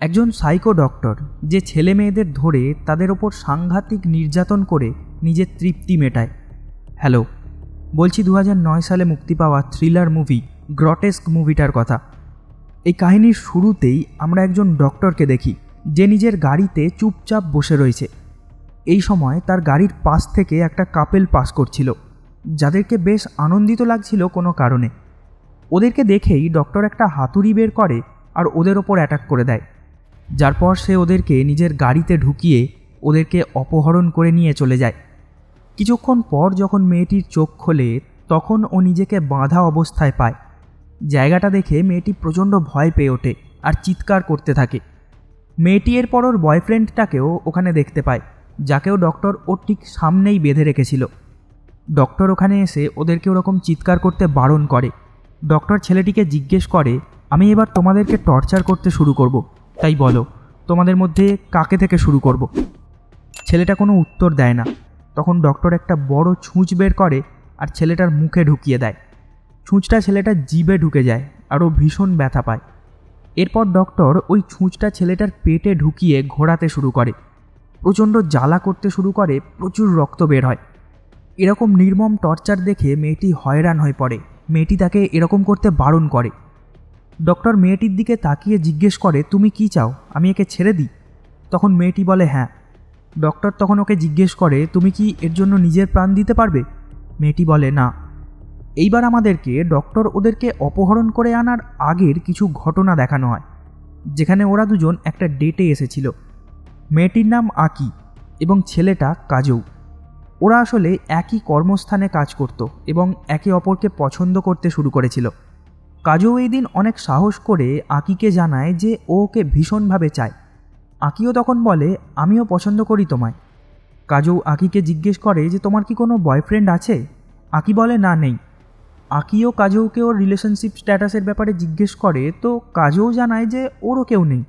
একজন psycho doctor যে ছেলে মেয়েদের ধরে তাদের ওপর সাংঘাতিক নির্যাতন করে নিজের তৃপ্তি মেটায়। হ্যালো, বলছি দু সালে মুক্তি পাওয়া থ্রিলার মুভি, গ্রটেস্ক মুভিটার কথা। এই কাহিনীর শুরুতেই আমরা একজন ডক্টরকে দেখি, যে নিজের গাড়িতে চুপচাপ বসে রয়েছে। এই সময় তার গাড়ির পাশ থেকে একটা কাপেল পাস করছিল, যাদেরকে বেশ আনন্দিত লাগছিল কোনো কারণে। ওদেরকে দেখেই ডক্টর একটা হাতুড়ি বের করে আর ওদের ওপর অ্যাটাক করে দেয়। যার পর সে ওদেরকে নিজের গাড়িতে ঢুকিয়ে ওদেরকে অপহরণ করে নিয়ে চলে যায়। কিছুক্ষণ পর যখন মেয়েটির চোখ খোলে, তখন ও নিজেকে বাঁধা অবস্থায় পায়। জায়গাটা দেখে মেয়েটি প্রচণ্ড ভয় পেয়ে ওঠে আর চিৎকার করতে থাকে। মেয়েটি এরপর ওর বয়ফ্রেন্ডটাকেও ওখানে দেখতে পায়, যাকেও ডক্টর ওর ঠিক সামনেই বেঁধে রেখেছিল। ডক্টর ওখানে এসে ওদেরকে ওরকম চিৎকার করতে বারণ করে। ডক্টর ছেলেটিকে জিজ্ঞেস করে, আমি এবার তোমাদেরকে টর্চার করতে শুরু করব। তাই বলো, তোমাদের মধ্যে কাকে থেকে শুরু করব? ছেলেটা কোনো উত্তর দেয় না। তখন ডক্টর একটা বড় ছুঁচ বের করে আর ছেলেটার মুখে ঢুকিয়ে দেয়। ছুঁচটা ছেলেটার জিবে ঢুকে যায় আর ও ভীষণ ব্যথা পায়। এরপর ডক্টর ওই ছুঁচটা ছেলেটার পেটে ঢুকিয়ে ঘোরাতে শুরু করে। প্রচণ্ড জ্বালা করতে শুরু করে, প্রচুর রক্ত বের হয়। এরকম নির্মম টর্চার দেখে মেয়েটি হয়রান হয়ে পড়ে। মেয়েটি তাকে এরকম করতে বারণ করে। ডক্টর মেয়েটির দিকে তাকিয়ে জিজ্ঞেস করে, তুমি কি চাও? আমি একে ছেড়ে দিই? তখন মেয়েটি বলে হ্যাঁ। ডক্টর তখন ওকে জিজ্ঞেস করে, তুমি কি এর জন্য নিজের প্রাণ দিতে পারবে? মেয়েটি বলে, না। এইবার আমাদেরকে ডক্টর ওদেরকে অপহরণ করে আনার আগের কিছু ঘটনা দেখানো হয়, যেখানে ওরা দুজন একটা ডেটে এসেছিল। মেয়েটির নাম আকি এবং ছেলেটা কাজৌ। ওরা আসলে একই কর্মস্থানে কাজ করত এবং একে অপরকে পছন্দ করতে শুরু করেছিল। কাজও এই দিন অনেক সাহস করে আকিকে জানায় যে ও ওকে ভীষণভাবে চায়। আকিও তখন বলে, আমিও পছন্দ করি তোমায়। কাজু আকিকে জিজ্ঞেস করে যে, তোমার কি কোনো বয়ফ্রেন্ড আছে? আকি বলে, না, নেই। আকিও কাজৌকে ওর রিলেশনশিপ স্ট্যাটাসের ব্যাপারে জিজ্ঞেস করে, তো কাজও জানায় যে ওরও কেউ নেই।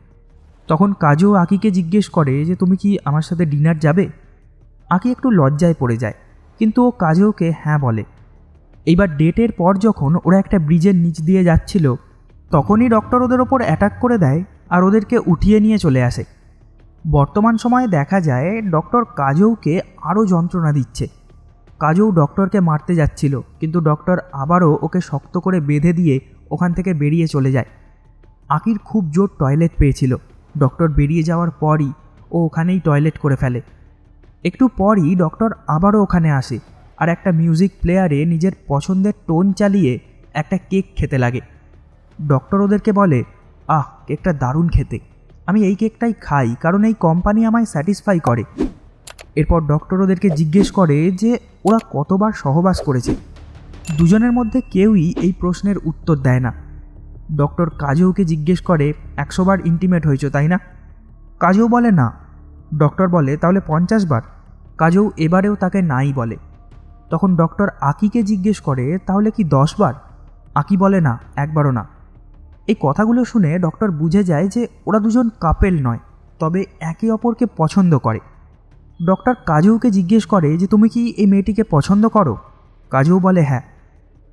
তখন কাজও আকিকে জিজ্ঞেস করে যে, তুমি কি আমার সাথে ডিনার যাবে? আকি একটু লজ্জায় পড়ে যায়, কিন্তু ও কাজেওকে হ্যাঁ বলে। এইবার ডেটের পর যখন ওরা একটা ব্রিজের নিচ দিয়ে যাচ্ছিল, তখনই ডক্টর ওদের ওপর অ্যাটাক করে দেয় আর ওদেরকে উঠিয়ে নিয়ে চলে আসে। বর্তমান সময়ে দেখা যায় ডক্টর কাজৌকে আরও যন্ত্রণা দিচ্ছে। কাজৌ ডক্টরকে মারতে যাচ্ছিল, কিন্তু ডক্টর আবারও ওকে শক্ত করে বেঁধে দিয়ে ওখান থেকে বেরিয়ে চলে যায়। আকির খুব জোর টয়লেট পেয়েছিল। ডক্টর বেরিয়ে যাওয়ার পরই ও ওখানেই টয়লেট করে ফেলে। একটু পরই ডক্টর আবারও ওখানে আসে। আর একটা মিউজিক প্লেয়ারে নিজের পছন্দের টোন চালিয়ে একটা কেক খেতে লাগে। ডক্টর ওদেরকে বলে, আহ কেকটা দারুণ খেতে। আমি এই কেকটাই খাই, কারণ এই কোম্পানি আমায় স্যাটিসফাই করে। এরপর ডক্টর ওদেরকে জিজ্ঞেস করে যে, ওরা কতবার সহবাস করেছে? দুজনের মধ্যে কেউই এই প্রশ্নের উত্তর দেয় না। ডক্টর কাজৌকে জিজ্ঞেস করে, একশো বার ইন্টিমেট হয়েছ, তাই না? কাজও বলে, না। ডক্টর বলে, তাহলে পঞ্চাশ বার। কাজও এবারেও তাকে নাই বলে। তখন ডক্টর আকিকে জিজ্ঞেস করে, তাহলে কি দশবার আকি বলে, না, একবারও না। এই কথাগুলো শুনে ডক্টর বুঝে যায় যে ওরা দুজন কাপেল নয়, তবে একে অপরকে পছন্দ করে। ডক্টর কাজুকে জিজ্ঞেস করে যে, তুমি কি এই মেয়েটিকে পছন্দ করো? কাজু বলে হ্যাঁ।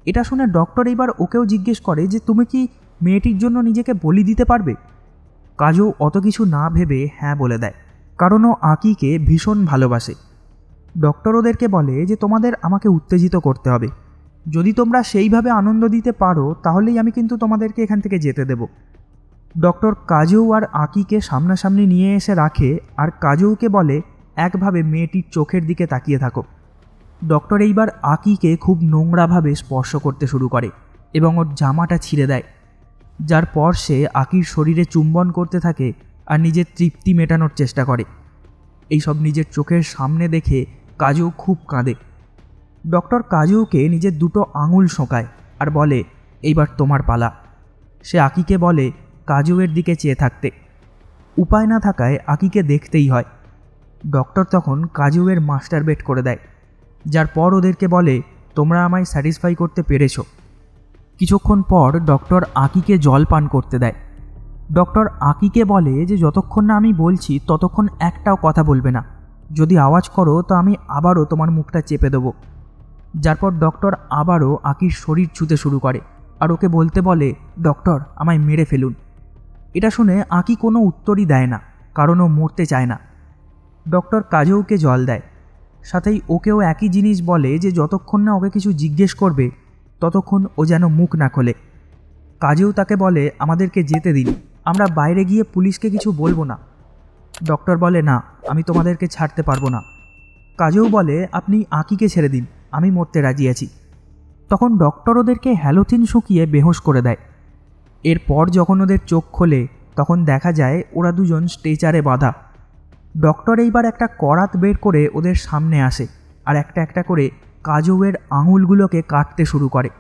এটা শুনে ডক্টর এবার ওকেও জিজ্ঞেস করে যে, তুমি কি মেয়েটির জন্য নিজেকে বলি দিতে পারবে? কাজু অত কিছু না ভেবে হ্যাঁ বলে দেয় কারণ ও আকিকে ভীষণ ভালোবাসে। ডক্টর ওদেরকে বলে যে তোমাদের আমাকে উত্তেজিত করতে হবে। যদি তোমরা সেইভাবে আনন্দ দিতে পারো, তাহলেই আমি কিন্তু তোমাদেরকে এখান থেকে যেতে দেব। ডক্টর কাজু আর আকিকে সামনাসামনি নিয়ে এসে রাখে আর কাজুকে বলে, একভাবে মেয়েটির চোখের দিকে তাকিয়ে থাকো। ডক্টর এইবার আকিকে খুব নোংরাভাবে স্পর্শ করতে শুরু করে এবং ওর জামাটা ছিঁড়ে দেয়। যার পর সে আকির শরীরে চুম্বন করতে থাকে আর নিজের তৃপ্তি মেটানোর চেষ্টা করে। এইসব নিজের চোখের সামনে দেখে কাজু খুব কাঁদে। ডক্টর কাজুকে নিজের দুটো আঙুল শোঁকায় আর বলে, এইবার তোমার পালা। সে আকিকে বলে, কাজুয়ের দিকে চেয়ে থাকতে। উপায় না থাকায় আকিকে দেখতেই হয়। ডক্টর তখন কাজুয়ের মাস্টার বেট করে দেয়, যার পর ওদেরকে বলে, তোমরা আমায় স্যাটিসফাই করতে পেরেছ। কিছুক্ষণ পর ডক্টর আকিকে জল পান করতে দেয়। ডক্টর আকিকে বলে যে, যতক্ষণ না আমি বলছি, ততক্ষণ একটাও কথা বলবে না। যদি আওয়াজ করো, তো আমি আবারও তোমার মুখটা চেপে দেবো। যারপর ডক্টর আবারও আকির শরীর ছুতে শুরু করে আর ওকে বলতে বলে, ডক্টর, আমায় মেরে ফেলুন। এটা শুনে আঁকি কোনো উত্তরই দেয় না, কারণ ও মরতে চায় না। ডক্টর কাজেওকে জল দেয়। সাথেই ওকেও একই জিনিস বলে যে, যতক্ষণ না ওকে কিছু জিজ্ঞেস করবে, ততক্ষণ ও যেন মুখ না খোলে। কাজেও তাকে বলে, আমাদেরকে যেতে দিন। আমরা বাইরে গিয়ে পুলিশকে কিছু বলব না। ডক্টর বলে, না, আমি তোমাদেরকে ছাড়তে পারব না। কাজেও বলে, আপনি আঁকিকে ছেড়ে দিন, আমি মরতে রাজি আছি। তখন ডক্টর ওদেরকে হ্যালোথিন শুকিয়ে বেহোশ করে দেয়। এরপর যখন ওদের চোখ খোলে, তখন দেখা যায় ওরা দুজন স্টেচারে বাঁধা। ডক্টর এইবার একটা করাত বের করে ওদের সামনে আসে আর একটা একটা করে কাজৌয়ের আঙুলগুলোকে কাটতে শুরু করে।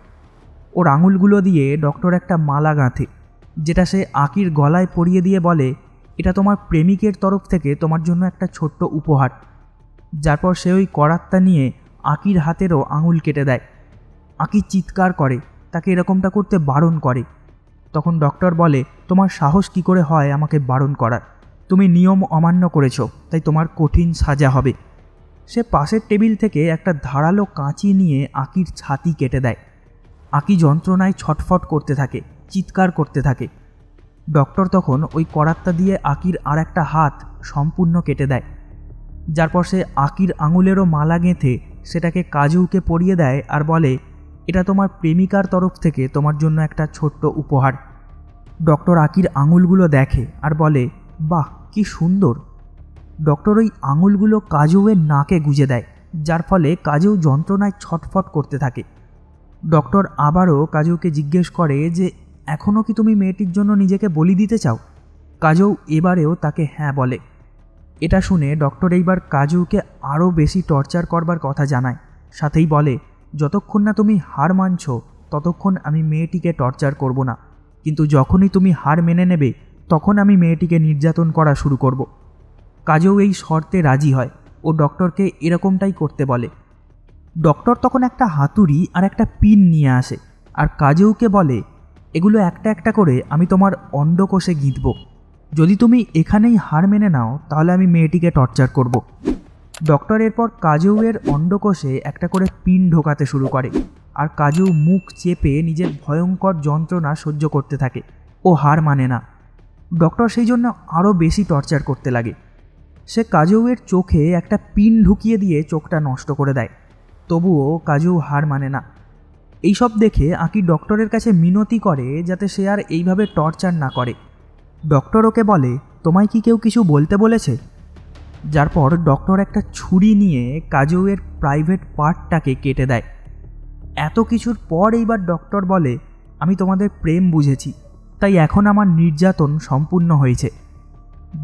ওর আঙুলগুলো দিয়ে ডক্টর একটা মালা গাঁথে, যেটা সে আকির গলায় পরিয়ে দিয়ে বলে এটা তোমার প্রেমিকের তরফ থেকে তোমার জন্য একটা ছোট্ট উপহার। যারপর সে ওই করাতটা নিয়ে আকির হাতেরও আঙুল কেটে দেয়। আকি চিৎকার করে, তাকে এরকমটা করতে বারণ করে। তখন ডক্টর বলে, তোমার সাহস কি করে হয় আমাকে বারণ করার? তুমি নিয়ম অমান্য করেছ, তাই তোমার কঠিন সাজা হবে। সে পাশের টেবিল থেকে একটা ধারালো কাঁচি নিয়ে আকির ছাতি কেটে দেয়। আকি যন্ত্রণায় ছটফট করতে থাকে, চিৎকার করতে থাকে। ডক্টর তখন ওই করাত্তা দিয়ে আকির আর একটা হাত সম্পূর্ণ কেটে দেয়। যার পর সে আকির আঙুলেরও মালা গেঁথে সেটাকে কাজুকে পরিয়ে দেয় আর বলে, এটা তোমার প্রেমিকার তরফ থেকে তোমার জন্য একটা ছোট্ট উপহার। ডক্টর আকির আঙুলগুলো দেখে আর বলে, বাহ, কি সুন্দর। ডক্টর ওই আঙুলগুলো কাজুয়ের নাকে গুজে দেয়, যার ফলে কাজু যন্ত্রণায় ছটফট করতে থাকে। ডক্টর আবারও কাজুকে জিজ্ঞেস করে যে এখনও কি তুমি মেয়েটির জন্য নিজেকে বলি দিতে চাও? কাজউ এবারেও তাকে হ্যাঁ বলে। এটা শুনে ডক্টর এইবার কাজুকে আরও বেশি টর্চার করবার কথা জানায়। সাথেই বলে, যতক্ষণ না তুমি হার মানছ, ততক্ষণ আমি মেয়েটিকে টর্চার করব না। কিন্তু যখনই তুমি হার মেনে নেবে, তখন আমি মেয়েটিকে নির্যাতন করা শুরু করব কাজেও এই শর্তে রাজি হয় ও ডক্টরকে এরকমটাই করতে বলে। ডক্টর তখন একটা হাতুড়ি আর একটা পিন নিয়ে আসে। আর কাজেউকে বলে এগুলো একটা একটা করে আমি তোমার অন্ডকোষে গিঁথব যদি তুমি এখানেই হার মেনে নাও, তাহলে আমি মেয়েটিকে টর্চার করব। ডক্টর এরপর কাজেউয়ের অন্ডকোষে একটা করে পিন ঢোকাতে শুরু করে। আর কাজু মুখ চেপে নিজের ভয়ঙ্কর যন্ত্রণা সহ্য করতে থাকে। ও হার মানে না। ডক্টর সেই জন্য আরও বেশি টর্চার করতে লাগে। সে কাজউয়ের চোখে একটা পিন ঢুকিয়ে দিয়ে চোখটা নষ্ট করে দেয়। তবুও কাজু হার মানে না। এইসব দেখে আঁকি ডক্টরের কাছে মিনতি করে যাতে সে আর এইভাবে টর্চার না করে। ডক্টর ওকে বলে, তোমায় কি কেউ কিছু বলতে বলেছে? যার পর ডক্টর একটা ছুরি নিয়ে কাজুয়ের প্রাইভেট পার্টটাকে কেটে দেয়। এত কিছুর পর এইবার ডক্টর বলে, আমি তোমাদের প্রেম বুঝেছি, তাই এখন আমার নির্যাতন সম্পূর্ণ হয়েছে।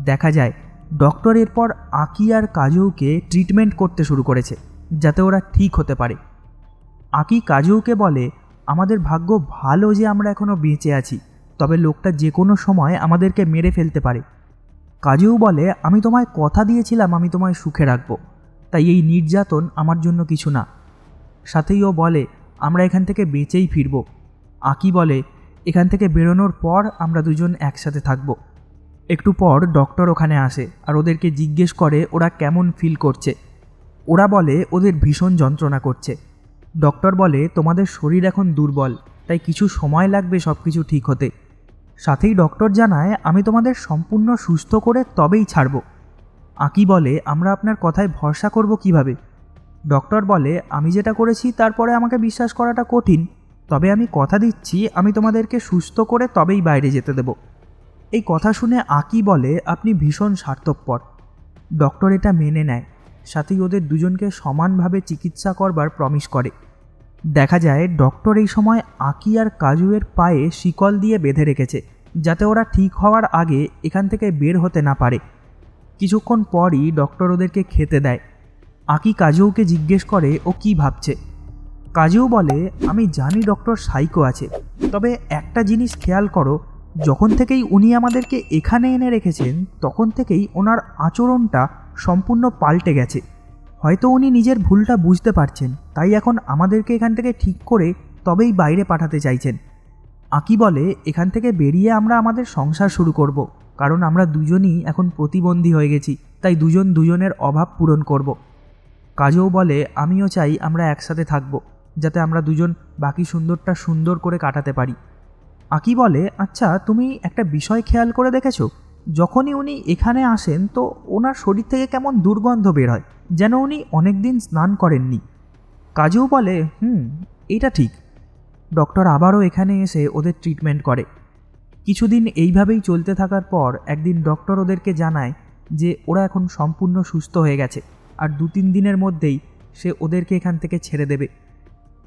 দেখা যায়, ডক্টর এরপর আকি আর কাজুকে ট্রিটমেন্ট করতে শুরু করেছে, যাতে ওরা ঠিক হতে পারে। আকি কাজুকে বলে, আমাদের ভাগ্য ভালো যে আমরা এখনও বেঁচে আছি, তবে লোকটা যে কোনো সময় আমাদেরকে মেরে ফেলতে পারে। কাজেও বলে, আমি তোমায় কথা দিয়েছিলাম, আমি তোমায় সুখে রাখব, তাই এই নির্যাতন আমার জন্য কিছু না। সাথেই ও বলে, আমরা এখান থেকে বেঁচেই ফিরব। আকি বলে, এখান থেকে বেরোনোর পর আমরা দুজন একসাথে থাকব। একটু পর ডক্টর ওখানে আসে আর ওদেরকে জিজ্ঞেস করে, ওরা কেমন ফিল করছে? ওরা বলে, ওদের ভীষণ যন্ত্রণা করছে। ডক্টর বলে, তোমাদের শরীর এখন দুর্বল, তাই কিছু সময় লাগবে সব কিছু ঠিক হতে। সাথেই ডক্টর জানায়, আমি তোমাদের সম্পূর্ণ সুস্থ করে তবেই ছাড়ব। আকি বলে, আমরা আপনার কথায় ভরসা করব কীভাবে? ডক্টর বলে, আমি যেটা করেছি তারপরে আমাকে বিশ্বাস করাটা কঠিন। তবে আমি কথা দিচ্ছি, আমি তোমাদেরকে সুস্থ করে তবেই বাইরে যেতে দেব। এই কথা শুনে আকি বলে, আপনি ভীষণ স্বার্থপর। ডক্টর এটা মেনে নেয়। সাথেই ওদের দুজনকে সমানভাবে চিকিৎসা করবার প্রমিস করে। দেখা যায় ডক্টর এই সময় আকি আর কাজুয়ের পায়ে শিকল দিয়ে বেঁধে রেখেছে, যাতে ওরা ঠিক হওয়ার আগে এখান থেকে বের হতে না পারে। কিছুক্ষণ পরই ডক্টর ওদেরকে খেতে দেয়। আকি কাজুকে জিজ্ঞেস করে, ও কি ভাবছে? কাজেও বলে, আমি জানি ডক্টর সাইকো আছে, তবে একটা জিনিস খেয়াল করো, যখন থেকেই উনি আমাদেরকে এখানে এনে রেখেছেন, তখন থেকেই ওনার আচরণটা সম্পূর্ণ পাল্টে গেছে হয়তো উনি নিজের ভুলটা বুঝতে পারছেন, তাই এখন আমাদেরকে এখান থেকে ঠিক করে তবেই বাইরে পাঠাতে চাইছেন আকি বলে, এখান থেকে বেরিয়ে আমরা আমাদের সংসার শুরু করব। কারণ আমরা দুজনই এখন প্রতিবন্ধী হয়ে গেছি, তাই দুজন দুজনের অভাব পূরণ করব। কাজেও বলে, আমিও চাই আমরা একসাথে থাকব, যাতে আমরা দুজন বাকি সুন্দরটা সুন্দর করে কাটাতে পারি আকি বলে আচ্ছা তুমি একটা বিষয় খেয়াল করে দেখেছ যখনই উনি এখানে আসেন, তো ওনার শরীর থেকে কেমন দুর্গন্ধ বের হয়, যেন উনি অনেক দিন স্নান করেননি। কাজেও বলে, হুম, এটা ঠিক। ডক্টর আবারও এখানে এসে ওদের ট্রিটমেন্ট করে। কিছুদিন এইভাবেই চলতে থাকার পর একদিন ডক্টর ওদেরকে জানায় যে ওরা এখন সম্পূর্ণ সুস্থ হয়ে গেছে, আর দু তিন দিনের মধ্যেই সে ওদেরকে এখান থেকে ছেড়ে দেবে।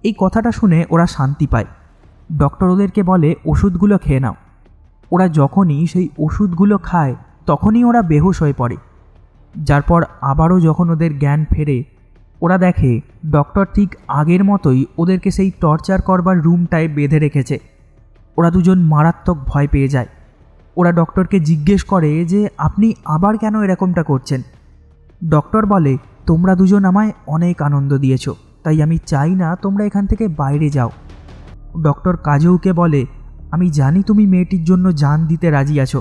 এই কথাটা শুনে ওরা শান্তি পায়। ডক্টর ওদেরকে বলে, ওষুধগুলো খেয়ে নাও। ওরা যখনই সেই ওষুধগুলো খায়, তখনই ওরা বেহুশ হয়ে পড়ে। যার পর আবারও যখন ওদের জ্ঞান ফেরে, ওরা দেখে ডক্টর ঠিক আগের মতোই ওদেরকে সেই টর্চার করবার রুমটায় বেঁধে রেখেছে। ওরা দুজন মারাত্মক ভয় পেয়ে যায়। ওরা ডক্টরকে জিজ্ঞেস করে যে, আপনি আবার কেন এরকমটা করছেন? ডক্টর বলে, তোমরা দুজন আমায় অনেক আনন্দ দিয়েছ, তাই আমি চাই না তোমরা এখান থেকে বাইরে যাও। ডক্টর কাজৌকে বলে আমি জানি তুমি মেয়েটির জন্য জান দিতে রাজি আছো।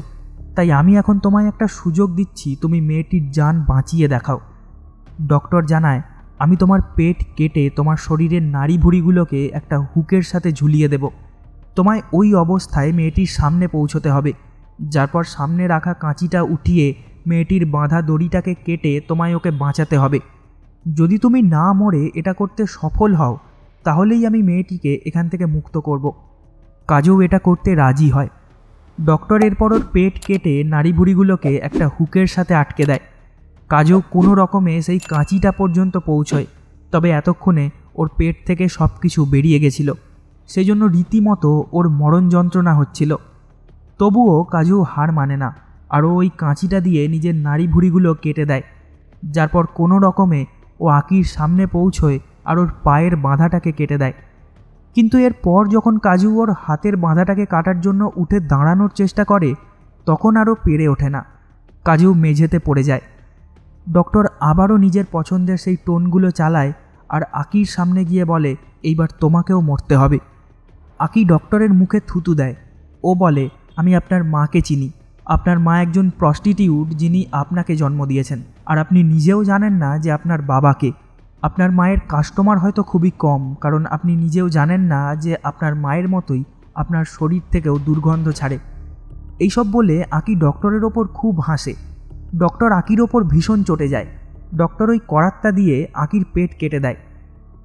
তাই আমি এখন তোমায় একটা সুযোগ দিচ্ছি, তুমি মেয়েটির জান বাঁচিয়ে দেখাও। ডক্টর জানায়, আমি তোমার পেট কেটে তোমার শরীরের নাড়ি ভুড়িগুলোকে একটা হুকের সাথে ঝুলিয়ে দেব। তোমায় ওই অবস্থায় মেয়েটির সামনে পৌঁছতে হবে। যার পর সামনে রাখা কাঁচিটা উঠিয়ে মেয়েটির বাঁধা দড়িটাকে কেটে তোমায় ওকে বাঁচাতে হবে। যদি তুমি না মরে এটা করতে সফল হও, তাহলেই আমি মেয়েটিকে এখান থেকে মুক্ত করব। কাজও এটা করতে রাজি হয়। ডক্টর এরপর ওর পেট কেটে নাড়িভুড়িগুলোকে একটা হুকের সাথে আটকে দেয়। কাজও কোনো রকমে সেই কাঁচিটা পর্যন্ত পৌঁছয়, তবে এতক্ষণে ওর পেট থেকে সব কিছু বেরিয়ে গেছিল। সেই জন্য রীতিমতো ওর মরণ যন্ত্রণা হচ্ছিল। তবুও কাজু হার মানে না আরও ওই কাঁচিটা দিয়ে নিজের নাড়ি ভুড়িগুলো কেটে দেয়। যার পর কোনো রকমে ও আকির সামনে পৌঁছয় আর ওর পায়ের বাঁধাটাকে কেটে দেয়। কিন্তু এর পর যখন কাজু ওর হাতের বাঁধাটাকে কাটার জন্য উঠে দাঁড়ানোর চেষ্টা করে, তখন আরও পেরে ওঠে না। কাজু মেঝেতে পড়ে যায়। ডক্টর আবারও নিজের পছন্দের সেই টোনগুলো চালায় আর আকির সামনে গিয়ে বলে, এইবার তোমাকেও মরতে হবে। আকি ডক্টরের মুখে থুতু দেয়। ও বলে, আমি আপনার মাকে চিনি। আপনার মা একজন প্রস্টিটিউট যিনি আপনাকে জন্ম দিয়েছেন। আর আপনি নিজেও জানেন না যে আপনার বাবাকে। আপনার মায়ের কাস্টমার হয়তো খুবই কম, কারণ আপনি নিজেও জানেন না যে আপনার মায়ের মতোই আপনার শরীর থেকেও দুর্গন্ধ ছাড়ে। এইসব বলে আকি ডক্টরের ওপর খুব হাসে। ডক্টর আকির ওপর ভীষণ চটে যায়। ডক্টর ওই করাত্তা দিয়ে আকির পেট কেটে দেয়।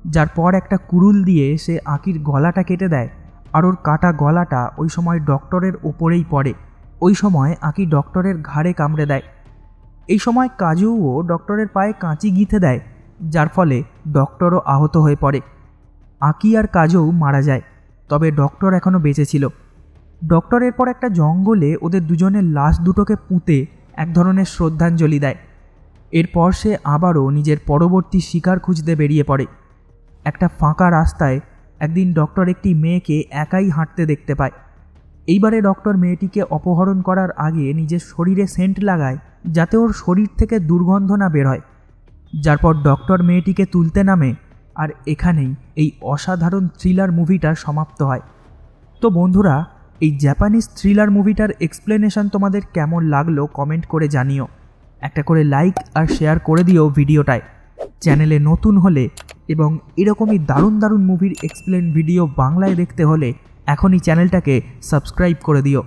যার পর একটা কুরুল দিয়ে সে আকির গলাটা কেটে দেয় আর ওর কাটা গলাটা ওই সময় ডক্টরের ওপরেই পড়ে। ওই সময় আকি ডক্টরের ঘাড়ে কামড়ে দেয়। এই সময় কাজুও ডক্টরের পায়ে কাঁচি গিথে দেয়। যার ফলে ডক্টরও আহত হয়ে পড়ে। আকি আর কাজও মারা যায়, তবে ডক্টর এখনও বেঁচে ছিল। ডক্টর এরপর একটা জঙ্গলে ওদের দুজনের লাশ দুটোকে পুঁতে এক ধরনের শ্রদ্ধাঞ্জলি দেয়। এরপর সে আবারও নিজের পরবর্তী শিকার খুঁজতে বেরিয়ে পড়ে। একটা ফাঁকা রাস্তায় একদিন ডক্টর একটি মেয়েকে একাই হাঁটতে দেখতে পায়। এইবারে ডক্টর মেয়েটিকে অপহরণ করার আগে নিজের শরীরে সেন্ট লাগায়, যাতে ওর শরীর থেকে দুর্গন্ধ না বের হয়। যার পর ডক্টর মেয়েটিকে তুলতে নামে আর এখানেই এই অসাধারণ থ্রিলার মুভিটা সমাপ্ত হয়। তো বন্ধুরা, এই জাপানিজ থ্রিলার মুভিটার এক্সপ্লেনেশন তোমাদের কেমন লাগল কমেন্ট করে জানিও। একটা করে লাইক আর শেয়ার করে দিও ভিডিওটায়। চ্যানেলে নতুন হলে এবং এরকমই দারুণ দারুণ মুভির এক্সপ্লেন ভিডিও বাংলায় দেখতে হলে এখনই চ্যানেলটাকে সাবস্ক্রাইব করে দিও।